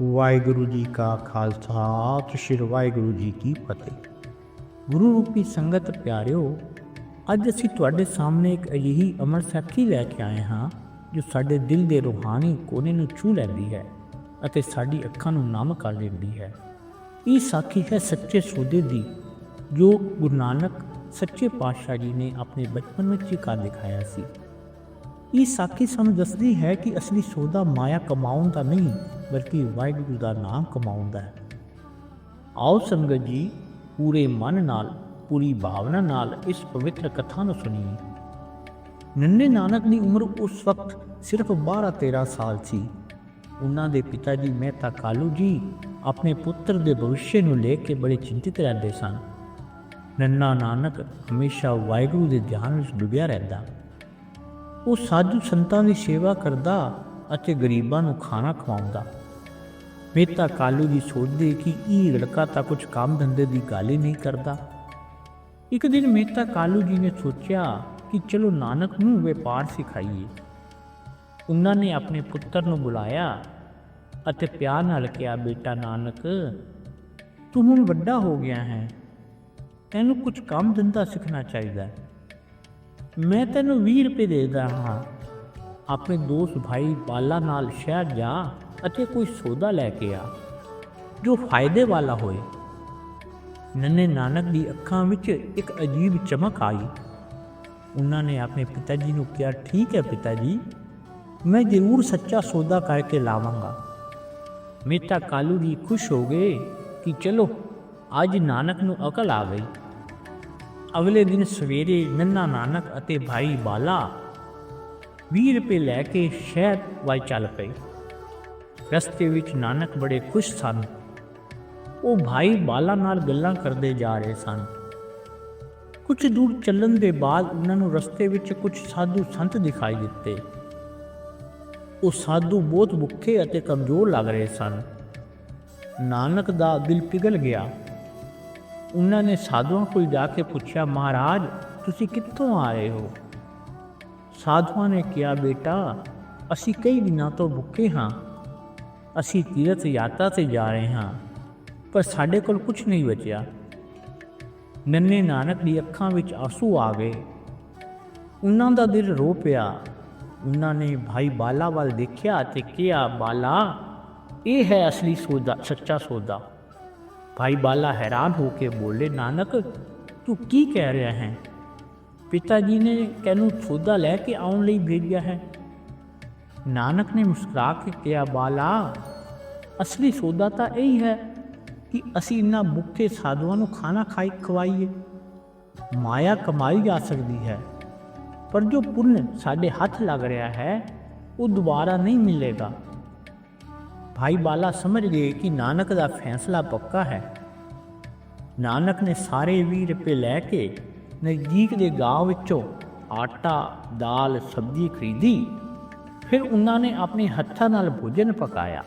ਵਾਹਿਗੁਰੂ ਜੀ ਕਾ ਖਾਲਸਾ ਸ਼੍ਰੀ ਵਾਹਿਗੁਰੂ ਜੀ ਕੀ ਫਤਿਹ। ਗੁਰੂ ਰੂਪੀ ਸੰਗਤ ਪਿਆਰਿਓ, ਅੱਜ ਅਸੀਂ ਤੁਹਾਡੇ ਸਾਹਮਣੇ ਇੱਕ ਅਜਿਹੀ ਅਮਰ ਸਾਖੀ ਲੈ ਕੇ ਆਏ ਹਾਂ, ਜੋ ਸਾਡੇ ਦਿਲ ਦੇ ਰੂਹਾਨੀ ਕੋਨੇ ਨੂੰ ਛੂ ਲੈਂਦੀ ਹੈ ਅਤੇ ਸਾਡੀ ਅੱਖਾਂ ਨੂੰ ਨਮ ਕਰ ਦਿੰਦੀ ਹੈ। ਇਹ ਸਾਖੀ ਹੈ ਸੱਚੇ ਸੌਦੇ ਦੀ, ਜੋ ਗੁਰੂ ਨਾਨਕ ਸੱਚੇ ਪਾਤਸ਼ਾਹ ਜੀ ਨੇ ਆਪਣੇ ਬਚਪਨ ਵਿੱਚ ਹੀ ਕਰ ਦਿਖਾਇਆ ਸੀ। ਇਹ ਸਾਖੀ ਸਾਨੂੰ ਦੱਸਦੀ ਹੈ ਕਿ ਅਸਲੀ ਸੌਦਾ ਮਾਇਆ ਕਮਾਉਣ ਦਾ ਨਹੀਂ, ਬਲਕਿ ਵਾਹਿਗੁਰੂ ਦਾ ਨਾਮ ਕਮਾਉਣ ਦਾ ਹੈ। ਆਓ ਸੰਗਤ ਜੀ, ਪੂਰੇ ਮਨ ਨਾਲ, ਪੂਰੀ ਭਾਵਨਾ ਨਾਲ ਇਸ ਪਵਿੱਤਰ ਕਥਾ ਨੂੰ ਸੁਣੀਏ। ਨੰਨੇ ਨਾਨਕ ਦੀ ਉਮਰ ਉਸ ਵਕਤ ਸਿਰਫ 12-13 ਸਾਲ ਸੀ। ਉਹਨਾਂ ਦੇ ਪਿਤਾ ਜੀ ਮਹਿਤਾ ਕਾਲੂ ਜੀ ਆਪਣੇ ਪੁੱਤਰ ਦੇ ਭਵਿੱਖ ਨੂੰ ਲੈ ਕੇ ਬੜੇ ਚਿੰਤਿਤ ਰਹਿੰਦੇ ਸਨ। ਨੰਨਾ ਨਾਨਕ ਹਮੇਸ਼ਾ ਵਾਹਿਗੁਰੂ ਦੇ ਧਿਆਨ ਵਿੱਚ ਡੁੱਬਿਆ ਰਹਿੰਦਾ। ਉਹ ਸਾਧੂ ਸੰਤਾਂ ਦੀ ਸੇਵਾ ਕਰਦਾ ਅਤੇ ਗਰੀਬਾਂ ਨੂੰ ਖਾਣਾ ਖਵਾਉਂਦਾ। ਮਹਿਤਾ ਕਾਲੂ ਜੀ ਸੋਚਦੇ ਕਿ ਇਹ ਲੜਕਾ ਤਾਂ ਕੁਝ ਕੰਮ ਧੰਦੇ ਦੀ ਗੱਲ ਹੀ ਨਹੀਂ ਕਰਦਾ। ਇੱਕ ਦਿਨ ਮਹਿਤਾ ਕਾਲੂ ਜੀ ਨੇ ਸੋਚਿਆ ਕਿ ਚਲੋ ਨਾਨਕ ਨੂੰ ਵਪਾਰ ਸਿਖਾਈਏ। ਉਹਨਾਂ ਨੇ ਆਪਣੇ ਪੁੱਤਰ ਨੂੰ ਬੁਲਾਇਆ ਅਤੇ ਪਿਆਰ ਨਾਲ ਕਿਹਾ, ਬੇਟਾ ਨਾਨਕ, ਤੂੰ ਹੁਣ ਵੱਡਾ ਹੋ ਗਿਆ ਹੈ। ਤੈਨੂੰ ਕੁਝ ਕੰਮ ਧੰਦਾ ਸਿੱਖਣਾ ਚਾਹੀਦਾ ਹੈ। ਮੈਂ ਤੈਨੂੰ 20 ਰੁਪਏ ਦੇ ਦਿੰਦਾ ਹਾਂ। ਆਪਣੇ ਦੋਸਤ ਭਾਈ ਬਾਲਾ ਨਾਲ ਸ਼ਹਿਰ ਜਾ ਅਤੇ ਕੋਈ ਸੌਦਾ ਲੈ ਕੇ ਆ, ਜੋ ਫਾਇਦੇ ਵਾਲਾ ਹੋਏ। ਨੰਨੇ ਨਾਨਕ ਦੀ ਅੱਖਾਂ ਵਿੱਚ ਇੱਕ ਅਜੀਬ ਚਮਕ ਆਈ। ਉਹਨਾਂ ਨੇ ਆਪਣੇ ਪਿਤਾ ਜੀ ਨੂੰ ਕਿਹਾ, ਠੀਕ ਹੈ ਪਿਤਾ ਜੀ ਮੈਂ ਜ਼ਰੂਰ ਸੱਚਾ ਸੌਦਾ ਕਰਕੇ ਲਾਵਾਂਗਾ। ਮਹਿਤਾ ਕਾਲੂ ਜੀ ਖੁਸ਼ ਹੋ ਗਏ ਕਿ ਚਲੋ, ਅੱਜ ਨਾਨਕ ਨੂੰ ਅਕਲ ਆ ਗਈ। ਅਗਲੇ ਦਿਨ ਸਵੇਰੇ ਨੰਨਾ ਨਾਨਕ ਅਤੇ ਭਾਈ ਬਾਲਾ 20 ਰੁਪਏ ਲੈ ਕੇ ਸ਼ਹਿਰ ਵੱਲ ਚੱਲ ਪਏ। ਰਸਤੇ ਵਿੱਚ ਨਾਨਕ ਬੜੇ ਖੁਸ਼ ਸਨ। ਉਹ ਭਾਈ ਬਾਲਾ ਨਾਲ ਗੱਲਾਂ ਕਰਦੇ ਜਾ ਰਹੇ ਸਨ। ਕੁਝ ਦੂਰ ਚੱਲਣ ਦੇ ਬਾਅਦ ਉਹਨਾਂ ਨੂੰ ਰਸਤੇ ਵਿੱਚ ਕੁਝ ਸਾਧੂ ਸੰਤ ਦਿਖਾਈ ਦਿੱਤੇ। ਉਹ ਸਾਧੂ ਬਹੁਤ ਭੁੱਖੇ ਅਤੇ ਕਮਜ਼ੋਰ ਲੱਗ ਰਹੇ ਸਨ। ਨਾਨਕ ਦਾ ਦਿਲ ਪਿਘਲ ਗਿਆ। ਉਹਨਾਂ ਨੇ ਸਾਧੂਆਂ ਕੋਲ ਜਾ ਕੇ ਪੁੱਛਿਆ, ਮਹਾਰਾਜ, ਤੁਸੀਂ ਕਿੱਥੋਂ ਆ ਰਹੇ ਹੋ? ਸਾਧੂਆਂ ਨੇ ਕਿਹਾ, ਬੇਟਾ, ਅਸੀਂ ਕਈ ਦਿਨਾਂ ਤੋਂ ਭੁੱਖੇ ਹਾਂ। ਅਸੀਂ ਤੀਰਥ ਯਾਤਰਾ ਤੇ ਜਾ ਰਹੇ ਹਾਂ, ਪਰ ਸਾਡੇ ਕੋਲ ਕੁਝ ਨਹੀਂ ਬਚਿਆ। ਨੰਨੇ ਨਾਨਕ ਦੀ ਅੱਖਾਂ ਵਿੱਚ ਆਸੂ ਆ ਗਏ। ਉਹਨਾਂ ਦਾ ਦਿਲ ਰੋ ਪਿਆ। ਉਹਨਾਂ ਨੇ ਭਾਈ ਬਾਲਾ ਵੱਲ ਦੇਖਿਆ ਤੇ ਕਿਹਾ, ਬਾਲਾ, ਇਹ ਹੈ ਅਸਲੀ ਸੌਦਾ, ਸੱਚਾ ਸੌਦਾ। ਭਾਈ ਬਾਲਾ ਹੈਰਾਨ ਹੋ ਕੇ ਬੋਲੇ, ਨਾਨਕ, ਤੂੰ ਕੀ ਕਹਿ ਰਿਹਾ ਹੈ? ਪਿਤਾ ਜੀ ਨੇ ਕਿਨੂੰ ਸੌਦਾ ਲੈ ਕੇ ਆਉਣ ਲਈ ਭੇਜਿਆ ਹੈ। ਨਾਨਕ ਨੇ ਮੁਸਕਰਾ ਕੇ ਕਿਹਾ, ਬਾਲਾ, ਅਸਲੀ ਸੌਦਾ ਤਾਂ ਇਹੀ ਹੈ ਕਿ ਅਸੀਂ ਇਨ੍ਹਾਂ ਭੁੱਖੇ ਸਾਧੂਆਂ ਨੂੰ ਖਾਣਾ ਖਾਈ ਖਵਾਈਏ। ਮਾਇਆ ਕਮਾਈ ਜਾ ਸਕਦੀ ਹੈ, ਪਰ ਜੋ ਪੁੰਨ ਸਾਡੇ ਹੱਥ ਲੱਗ ਰਿਹਾ ਹੈ, ਉਹ ਦੁਬਾਰਾ ਨਹੀਂ ਮਿਲੇਗਾ। ਭਾਈ ਬਾਲਾ ਸਮਝ ਗਏ ਕਿ ਨਾਨਕ ਦਾ ਫੈਸਲਾ ਪੱਕਾ ਹੈ। ਨਾਨਕ ਨੇ ਸਾਰੇ 20 ਰੁਪਏ ਲੈ ਕੇ ਨਜ਼ਦੀਕ ਦੇ ਗਾਂਵ ਵਿੱਚੋਂ ਆਟਾ, ਦਾਲ, ਸਬਜ਼ੀ ਖਰੀਦੀ। ਫਿਰ ਉਹਨਾਂ ਨੇ ਆਪਣੇ ਹੱਥਾਂ ਨਾਲ ਭੋਜਨ ਪਕਾਇਆ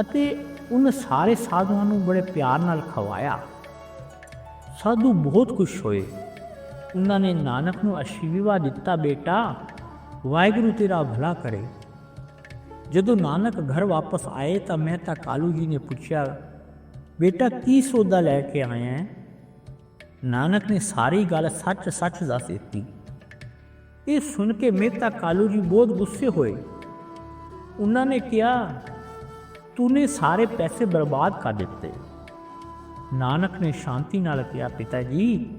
ਅਤੇ ਉਹਨਾਂ ਸਾਰੇ ਸਾਧੂਆਂ ਨੂੰ ਬੜੇ ਪਿਆਰ ਨਾਲ ਖਵਾਇਆ। ਸਾਧੂ ਬਹੁਤ ਖੁਸ਼ ਹੋਏ। ਉਹਨਾਂ ਨੇ ਨਾਨਕ ਨੂੰ ਅਸ਼ੀਰਵਾਦ ਦਿੱਤਾ, ਬੇਟਾ, ਵਾਹਿਗੁਰੂ ਤੇਰਾ ਭਲਾ ਕਰੇ। ਜਦੋਂ ਨਾਨਕ ਘਰ ਵਾਪਸ ਆਏ ਤਾਂ ਮਹਿਤਾ ਕਾਲੂ ਜੀ ਨੇ ਪੁੱਛਿਆ, ਬੇਟਾ, ਕੀ ਸੌਦਾ ਲੈ ਕੇ ਆਇਆ ਹੈ? ਨਾਨਕ ਨੇ ਸਾਰੀ ਗੱਲ ਸੱਚ-ਸੱਚ ਦੱਸ ਦਿੱਤੀ। ਇਹ ਸੁਣ ਕੇ ਮਹਿਤਾ ਕਾਲੂ ਜੀ ਬਹੁਤ ਗੁੱਸੇ ਹੋਏ। ਉਹਨਾਂ ਨੇ ਕਿਹਾ, ਤੂਨੇ ਸਾਰੇ ਪੈਸੇ ਬਰਬਾਦ ਕਰ ਦਿੱਤੇ। ਨਾਨਕ ਨੇ ਸ਼ਾਂਤੀ ਨਾਲ ਕਿਹਾ, ਪਿਤਾ ਜੀ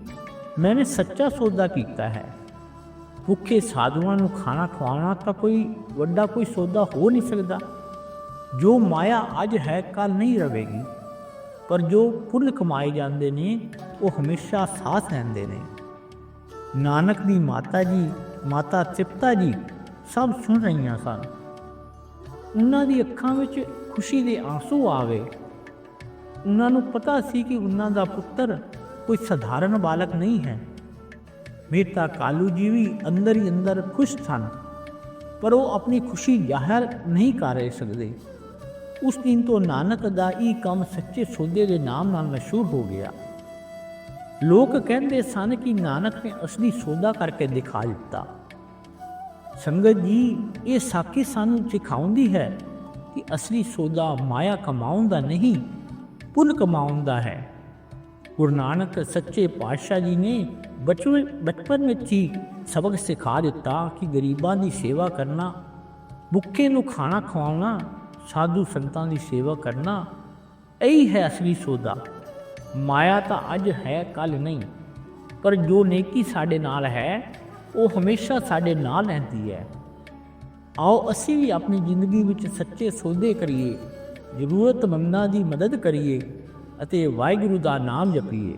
ਮੈंने ਸੱਚਾ ਸੌਦਾ ਕੀਤਾ ਹੈ। ਭੁੱਖੇ ਸਾਧੂਆਂ ਨੂੰ ਖਾਣਾ ਖਵਾਉਣਾ ਤਾਂ ਕੋਈ ਵੱਡਾ ਕੋਈ ਸੌਦਾ ਹੋ ਨਹੀਂ ਸਕਦਾ। ਜੋ ਮਾਇਆ ਅੱਜ ਹੈ ਕੱਲ ਨਹੀਂ ਰਹੇਗੀ। ਪਰ ਜੋ ਪੁੰਨ ਕਮਾਏ ਜਾਂਦੇ ਨੇ, ਉਹ ਹਮੇਸ਼ਾ ਸਾਥ ਰਹਿੰਦੇ ਨੇ। ਨਾਨਕ ਦੀ ਮਾਤਾ ਜੀ, ਮਾਤਾ ਤ੍ਰਿਪਤਾ ਜੀ ਸਭ ਸੁਣ ਰਹੀਆਂ ਸਨ। ਉਹਨਾਂ ਦੀ ਅੱਖਾਂ ਵਿੱਚ ਖੁਸ਼ੀ ਦੇ ਆਂਸੂ ਆ ਗਏ ਉਹਨਾਂ ਨੂੰ ਪਤਾ ਸੀ ਕਿ ਉਹਨਾਂ ਦਾ ਪੁੱਤਰ ਕੋਈ ਸਧਾਰਨ ਬਾਲਕ ਨਹੀਂ ਹੈ। ਮਹਿਤਾ ਕਾਲੂ ਜੀ ਵੀ ਅੰਦਰ ਹੀ ਅੰਦਰ ਖੁਸ਼ ਸਨ ਪਰ ਉਹ ਆਪਣੀ ਖੁਸ਼ੀ ਜ਼ਾਹਰ ਨਹੀਂ ਕਰ ਰਹੇ ਸਕਦੇ ਉਸ ਦਿਨ ਤੋਂ ਨਾਨਕ ਦਾ ਇਹ ਕੰਮ ਸੱਚੇ ਸੌਦੇ ਦੇ ਨਾਮ ਨਾਲ ਮਸ਼ਹੂਰ ਹੋ ਗਿਆ ਲੋਕ ਕਹਿੰਦੇ ਸਨ ਕਿ ਨਾਨਕ ਨੇ ਅਸਲੀ ਸੌਦਾ ਕਰਕੇ ਦਿਖਾ ਦਿੱਤਾ ਸੰਗਤ ਜੀ ਇਹ ਸਾਖੀ ਸਾਨੂੰ ਸਿਖਾਉਂਦੀ ਹੈ ਕਿ ਅਸਲੀ ਸੌਦਾ ਮਾਇਆ ਕਮਾਉਣ ਦਾ ਨਹੀਂ ਪੁੰਨ ਕਮਾਉਣ ਦਾ ਹੈ ਗੁਰੂ ਨਾਨਕ ਸੱਚੇ ਪਾਤਸ਼ਾਹ ਜੀ ਨੇ ਬਚਪਨ ਬਚਪਨ ਵਿੱਚ ਹੀ ਸਬਕ ਸਿਖਾ ਦਿੱਤਾ ਕਿ ਗਰੀਬਾਂ ਦੀ ਸੇਵਾ ਕਰਨਾ ਭੁੱਖੇ ਨੂੰ ਖਾਣਾ ਖਵਾਉਣਾ ਸਾਧੂ ਸੰਤਾਂ ਦੀ ਸੇਵਾ ਕਰਨਾ ਇਹੀ ਹੈ ਅਸਲੀ ਸੌਦਾ ਮਾਇਆ ਤਾਂ ਅੱਜ ਹੈ ਕੱਲ ਨਹੀਂ ਪਰ ਜੋ ਨੇਕੀ ਸਾਡੇ ਨਾਲ ਹੈ ਉਹ ਹਮੇਸ਼ਾ ਸਾਡੇ ਨਾਲ ਰਹਿੰਦੀ ਹੈ ਆਓ ਅਸੀਂ ਵੀ ਆਪਣੀ ਜ਼ਿੰਦਗੀ ਵਿੱਚ ਸੱਚੇ ਸੌਦੇ ਕਰੀਏ ਜ਼ਰੂਰਤਮੰਦਾਂ ਦੀ ਮਦਦ ਕਰੀਏ ਅਤੇ ਵਾਹਿਗੁਰੂ ਦਾ ਨਾਮ ਜਪੀਏ